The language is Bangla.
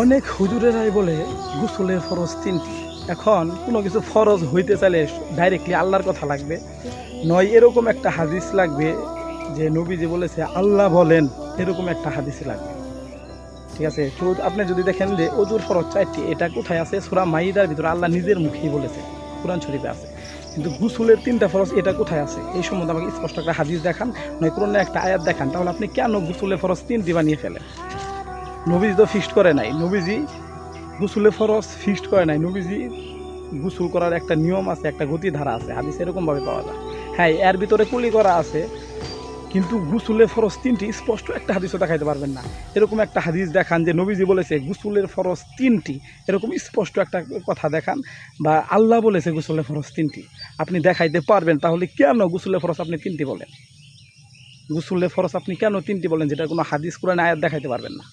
অনেক হুজুরেরাই বলে গোসলের ফরজ তিনটি। এখন কোনো কিছু ফরজ হইতে চাইলে ডাইরেক্টলি আল্লাহর কথা লাগবে। নয়, এরকম একটা হাদিস লাগবে যে নবীজি বলেছে, আল্লাহ বলেন এরকম একটা হাদিস লাগবে। ঠিক আছে? আপনি যদি দেখেন যে অজুর ফরজ চারটি, এটা কোথায় আছে? সুরা মাইদার ভিতরে আল্লাহ নিজের মুখেই বলেছে। কোরআন শরীফে আছে। কিন্তু গুসুলের তিনটা ফরজ এটা কোথায় আছে? এই সম্বন্ধে আমাকে স্পষ্ট একটা হাদিস দেখান, নয় কোরআনে একটা আয়াত দেখান। তাহলে আপনি কেন গুসুলের ফরজ তিনটি বানিয়ে ফেলেন? নবীজি তো ফিক্সড করে নাই। নবীজি গুসুলে ফরজ ফিক্সড করে নাই। নবীজি গুসুল করার একটা নিয়ম আছে, একটা গতিধারা আছে, হাদিস এরকমভাবে পাওয়া যায়। হ্যাঁ এর ভিতরে কুলি করা আছে, কিন্তু গুসুলের ফরজ তিনটি স্পষ্ট একটা হাদিসও দেখাইতে পারবেন না। এরকম একটা হাদিস দেখান যে নবীজি বলেছে, গুসুলের ফরজ তিনটি। এরকম স্পষ্ট একটা কথা দেখান বা আল্লাহ বলেছে, গুসুলের ফরজ তিনটি। আপনি দেখাইতে পারবেন, তাহলে কেন গুসুলের ফরজ আপনি তিনটি বলেন? গুসুলের ফরজ আপনি কেন তিনটি বলেন যেটা কোনো হাদিস, কোরআন আয়াত দেখাইতে পারবেন না?